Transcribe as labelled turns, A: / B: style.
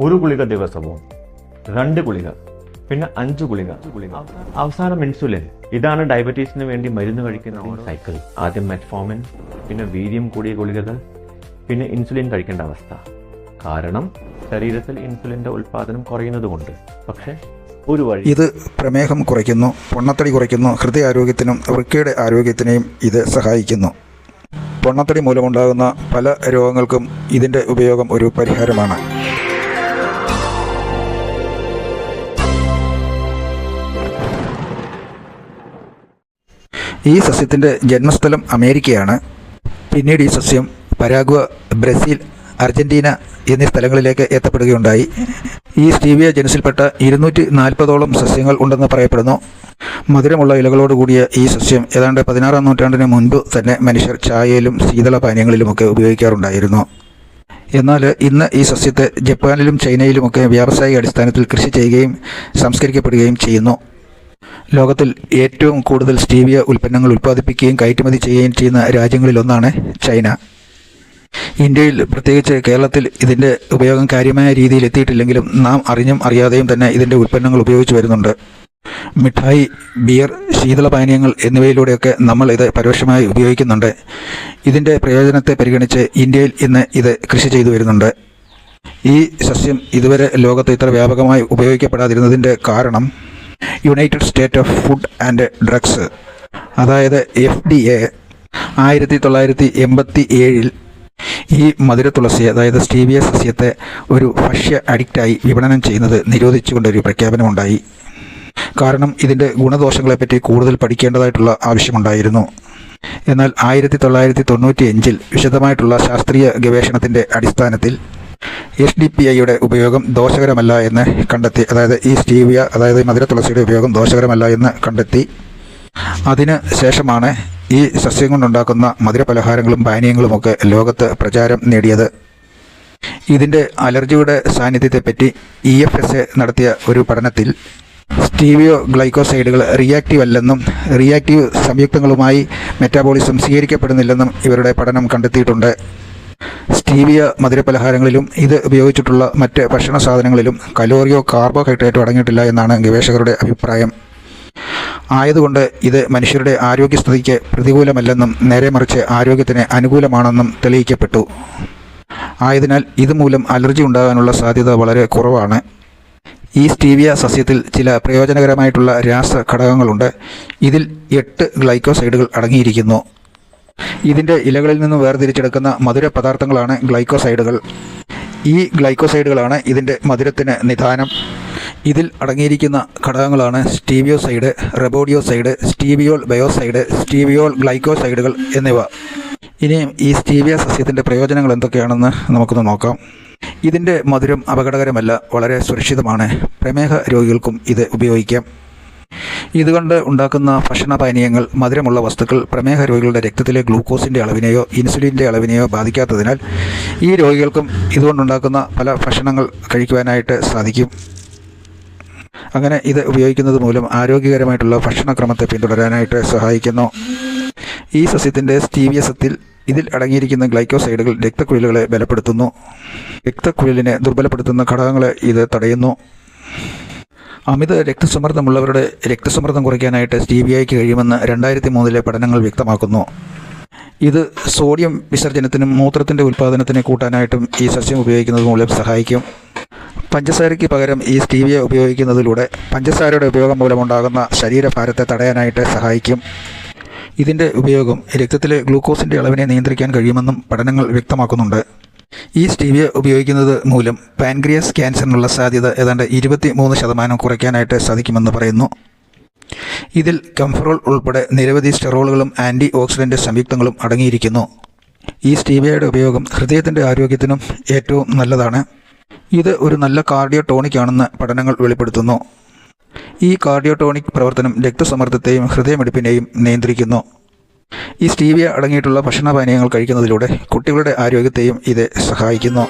A: ഒരു ഗുളിക ദിവസവും രണ്ട് ഗുളിക. പിന്നെ അഞ്ച് ഗുളിക. ഗുളിക അവസാനം ഇൻസുലിൻ. ഇതാണ് ഡയബറ്റീസിന് വേണ്ടി മരുന്ന് കഴിക്കുന്ന സൈക്കിൾ ആദ്യം മെറ്റ്ഫോമിൻ പിന്നെ വീര്യം കൂടിയ ഗുളികകൾ പിന്നെ ഇൻസുലിൻ കഴിക്കേണ്ട അവസ്ഥ. കാരണം ശരീരത്തിൽ ഇൻസുലിന്റെ ഉൽപാദനം കുറയുന്നതുകൊണ്ട്. പക്ഷേ ഒരു വഴി
B: ഇത് പ്രമേഹം കുറയ്ക്കുന്നു പൊണ്ണത്തടി കുറയ്ക്കുന്നു ഹൃദയാരോഗ്യത്തിനും വൃക്കയുടെ ആരോഗ്യത്തിനെയും ഇത് സഹായിക്കുന്നു. പൊണ്ണത്തടി മൂലമുണ്ടാകുന്ന പല രോഗങ്ങൾക്കും ഇതിന്റെ ഉപയോഗം ഒരു പരിഹാരമാണ്. ഈ സസ്യത്തിന്റെ ജന്മസ്ഥലം അമേരിക്കയാണ്. പിന്നീട് ഈ സസ്യം പരാഗ്വ ബ്രസീൽ അർജന്റീന എന്നീ സ്ഥലങ്ങളിലേക്ക് എത്തപ്പെടുകയുണ്ടായി. ഈ സ്റ്റീവിയ ജനുസിൽപ്പെട്ട ഇരുന്നൂറ്റി നാൽപ്പതോളം സസ്യങ്ങൾ ഉണ്ടെന്ന് പറയപ്പെടുന്നു. മധുരമുള്ള ഇലകളോട് കൂടിയ ഈ സസ്യം ഏതാണ്ട് പതിനാറാം നൂറ്റാണ്ടിന് മുൻപ് തന്നെ മനുഷ്യർ ചായയിലും ശീതള പാനീയങ്ങളിലുമൊക്കെ ഉപയോഗിക്കാറുണ്ടായിരുന്നു. എന്നാൽ ഇന്ന് ഈ സസ്യത്തെ ജപ്പാനിലും ചൈനയിലുമൊക്കെ വ്യാവസായിക അടിസ്ഥാനത്തിൽ കൃഷി ചെയ്യുകയും സംസ്കരിക്കപ്പെടുകയും ചെയ്യുന്നു. ലോകത്തിൽ ഏറ്റവും കൂടുതൽ സ്റ്റീവിയ ഉൽപ്പന്നങ്ങൾ ഉൽപ്പാദിപ്പിക്കുകയും കയറ്റുമതി ചെയ്യുകയും ചെയ്യുന്ന രാജ്യങ്ങളിലൊന്നാണ് ചൈന. ഇന്ത്യയിൽ പ്രത്യേകിച്ച് കേരളത്തിൽ ഇതിന്റെ ഉപയോഗം കാര്യമായ രീതിയിൽ എത്തിയിട്ടില്ലെങ്കിലും നാം അറിഞ്ഞും അറിയാതെയും തന്നെ ഇതിന്റെ ഉൽപ്പന്നങ്ങൾ ഉപയോഗിച്ച് വരുന്നുണ്ട്. മിഠായി ബിയർ ശീതളപാനീയങ്ങൾ എന്നിവയിലൂടെയൊക്കെ നമ്മൾ ഇത് പരോക്ഷമായി ഉപയോഗിക്കുന്നുണ്ട്. ഇതിന്റെ പ്രയോജനത്തെ പരിഗണിച്ച് ഇന്ത്യയിൽ ഇന്ന് ഇത് കൃഷി ചെയ്തു വരുന്നുണ്ട്. ഈ സസ്യം ഇതുവരെ ലോകത്ത് ഇത്ര വ്യാപകമായി ഉപയോഗിക്കപ്പെടാതിരുന്നതിന്റെ കാരണം united state of food and drugs അതായത് എഫ് ഡി എ ആയിരത്തി തൊള്ളായിരത്തി എൺപത്തി ഏഴിൽ ഈ മധുര തുളസി അതായത് സ്റ്റീവിയ സസ്യത്തെ ഒരു ഭക്ഷ്യ അഡിക്റ്റായി വിപണനം ചെയ്യുന്നത് നിരോധിച്ചുകൊണ്ടൊരു പ്രഖ്യാപനമുണ്ടായി. കാരണം ഇതിന്റെ ഗുണദോഷങ്ങളെപ്പറ്റി കൂടുതൽ പഠിക്കേണ്ടതായിട്ടുള്ള ആവശ്യമുണ്ടായിരുന്നു. എന്നാൽ ആയിരത്തി തൊള്ളായിരത്തി തൊണ്ണൂറ്റി അഞ്ചിൽ വിശദമായിട്ടുള്ള ശാസ്ത്രീയ ഗവേഷണത്തിന്റെ അടിസ്ഥാനത്തിൽ എസ് ഡി പി ഐയുടെ ഉപയോഗം ദോഷകരമല്ല എന്ന് കണ്ടെത്തി അതായത് ഈ സ്റ്റീവിയ അതായത് മധുര തുളസിയുടെ ഉപയോഗം ദോഷകരമല്ല എന്ന് കണ്ടെത്തി. അതിന് ശേഷമാണ് ഈ സസ്യം കൊണ്ടുണ്ടാക്കുന്ന മധുര പലഹാരങ്ങളും പാനീയങ്ങളുമൊക്കെ ലോകത്ത് പ്രചാരം നേടിയത്. ഇതിന്റെ അലർജിയുടെ സാന്നിധ്യത്തെപ്പറ്റി ഇ എഫ് എസ് എ നടത്തിയ ഒരു പഠനത്തിൽ സ്റ്റീവിയോ ഗ്ലൈക്കോസൈഡുകൾ റിയാക്റ്റീവ് അല്ലെന്നും റിയാക്റ്റീവ് സംയുക്തങ്ങളുമായി മെറ്റാബോളിസം സ്വീകരിക്കപ്പെടുന്നില്ലെന്നും ഇവരുടെ പഠനം കണ്ടെത്തിയിട്ടുണ്ട്. സ്റ്റീവിയ മധുരപലഹാരങ്ങളിലും ഇത് ഉപയോഗിച്ചിട്ടുള്ള മറ്റ് ഭക്ഷണ സാധനങ്ങളിലും കലോറിയോ കാർബോഹൈഡ്രേറ്റോ അടങ്ങിയിട്ടില്ല എന്നാണ് ഗവേഷകരുടെ അഭിപ്രായം. ആയതുകൊണ്ട് ഇത് മനുഷ്യരുടെ ആരോഗ്യസ്ഥിതിക്ക് പ്രതികൂലമല്ലെന്നും നേരെ മറിച്ച് ആരോഗ്യത്തിന് അനുകൂലമാണെന്നും തെളിയിക്കപ്പെട്ടു. ആയതിനാൽ ഇതുമൂലം അലർജി ഉണ്ടാകാനുള്ള സാധ്യത വളരെ കുറവാണ്. ഈ സ്റ്റീവിയ സസ്യത്തിൽ ചില പ്രയോജനകരമായിട്ടുള്ള രാസ ഘടകങ്ങളുണ്ട് ഇതിൽ എട്ട് ഗ്ലൈക്കോസൈഡുകൾ അടങ്ങിയിരിക്കുന്നു. ഇതിന്റെ ഇലകളിൽ നിന്ന് വേർതിരിച്ചെടുക്കുന്ന മധുര പദാർത്ഥങ്ങളാണ് ഗ്ലൈക്കോസൈഡുകൾ. ഈ ഗ്ലൈക്കോസൈഡുകളാണ് ഇതിന്റെ മധുരത്തിന് നിദാനം. ഇതിൽ അടങ്ങിയിരിക്കുന്ന ഘടകങ്ങളാണ് സ്റ്റീവിയോസൈഡ് റെബോഡിയോസൈഡ് സ്റ്റീവിയോൾ ബയോസൈഡ് സ്റ്റീവിയോൾ ഗ്ലൈക്കോസൈഡുകൾ എന്നിവ. ഇനിയും ഈ സ്റ്റീവിയ സസ്യത്തിന്റെ പ്രയോജനങ്ങൾ എന്തൊക്കെയാണെന്ന് നമുക്കൊന്ന് നോക്കാം. ഇതിന്റെ മധുരം അപകടകരമല്ല വളരെ സുരക്ഷിതമാണ്. പ്രമേഹ രോഗികൾക്കും ഇത് ഉപയോഗിക്കാം. ഇതുകൊണ്ട് ഉണ്ടാക്കുന്ന ഭക്ഷണപാനീയങ്ങൾ മധുരമുള്ള വസ്തുക്കൾ പ്രമേഹ രോഗികളുടെ രക്തത്തിലെ ഗ്ലൂക്കോസിന്റെ അളവിനെയോ ഇൻസുലിന്റെ അളവിനെയോ ബാധിക്കാത്തതിനാൽ ഈ രോഗികൾക്കും ഇതുകൊണ്ടുണ്ടാക്കുന്ന പല ഭക്ഷണങ്ങൾ കഴിക്കുവാനായിട്ട് സാധിക്കും. അങ്ങനെ ഇത് ഉപയോഗിക്കുന്നത് മൂലം ആരോഗ്യകരമായിട്ടുള്ള ഭക്ഷണക്രമത്തെ പിന്തുടരാനായിട്ട് സഹായിക്കുന്നു. ഈ സസ്യത്തിന്റെ സ്റ്റീവിയസത്തിൽ ഇതിൽ അടങ്ങിയിരിക്കുന്ന ഗ്ലൈക്കോസൈഡുകൾ രക്തക്കുഴലുകളെ ബലപ്പെടുത്തുന്നു. രക്തക്കുഴലിനെ ദുർബലപ്പെടുത്തുന്ന ഘടകങ്ങളെ ഇത് തടയുന്നു. അമിത രക്തസമ്മർദ്ദമുള്ളവരുടെ രക്തസമ്മർദ്ദം കുറയ്ക്കാനായിട്ട് സ്റ്റീവിയയ്ക്ക് കഴിയുമെന്ന് രണ്ടായിരത്തി മൂന്നിലെ പഠനങ്ങൾ വ്യക്തമാക്കുന്നു. ഇത് സോഡിയം വിസർജനത്തിനും മൂത്രത്തിന്റെ ഉൽപ്പാദനത്തിനെ കൂട്ടാനായിട്ടും ഈ സസ്യം ഉപയോഗിക്കുന്നത് മൂലം സഹായിക്കും. പഞ്ചസാരയ്ക്ക് പകരം ഈ സ്റ്റീവിയ ഉപയോഗിക്കുന്നതിലൂടെ പഞ്ചസാരയുടെ ഉപയോഗം മൂലമുണ്ടാകുന്ന ശരീരഭാരത്തെ തടയാനായിട്ട് സഹായിക്കും. ഇതിന്റെ ഉപയോഗം രക്തത്തിലെ ഗ്ലൂക്കോസിന്റെ അളവിനെ നിയന്ത്രിക്കാൻ കഴിയുമെന്നും പഠനങ്ങൾ വ്യക്തമാക്കുന്നുണ്ട്. ഈ സ്റ്റീവിയ ഉപയോഗിക്കുന്നത് മൂലം പാൻക്രിയാസ് ക്യാൻസറിനുള്ള സാധ്യത ഏതാണ്ട് ഇരുപത്തി മൂന്ന് ശതമാനം കുറയ്ക്കാനായിട്ട് സാധിക്കുമെന്ന് പറയുന്നു. ഇതിൽ കംഫറോൾ ഉൾപ്പെടെ നിരവധി സ്റ്റെറോളുകളും ആന്റി ഓക്സിഡന്റ് സംയുക്തങ്ങളും അടങ്ങിയിരിക്കുന്നു. ഈ സ്റ്റീവിയയുടെ ഉപയോഗം ഹൃദയത്തിന്റെ ആരോഗ്യത്തിനും ഏറ്റവും നല്ലതാണ്. ഇത് ഒരു നല്ല കാർഡിയോ ടോണിക് ആണെന്ന് പഠനങ്ങൾ വെളിപ്പെടുത്തുന്നു. ഈ കാർഡിയോ ടോണിക് പ്രവർത്തനം രക്തസമ്മർദ്ദത്തെയും ഹൃദയമിടിപ്പിനെയും നിയന്ത്രിക്കുന്നു. ഈ സ്റ്റീവിയ അടങ്ങിയിട്ടുള്ള ഭക്ഷണ പാനീയങ്ങൾ കഴിക്കുന്നതിലൂടെ കുട്ടികളുടെ ആരോഗ്യത്തെയും ഇത് സഹായിക്കുന്നു.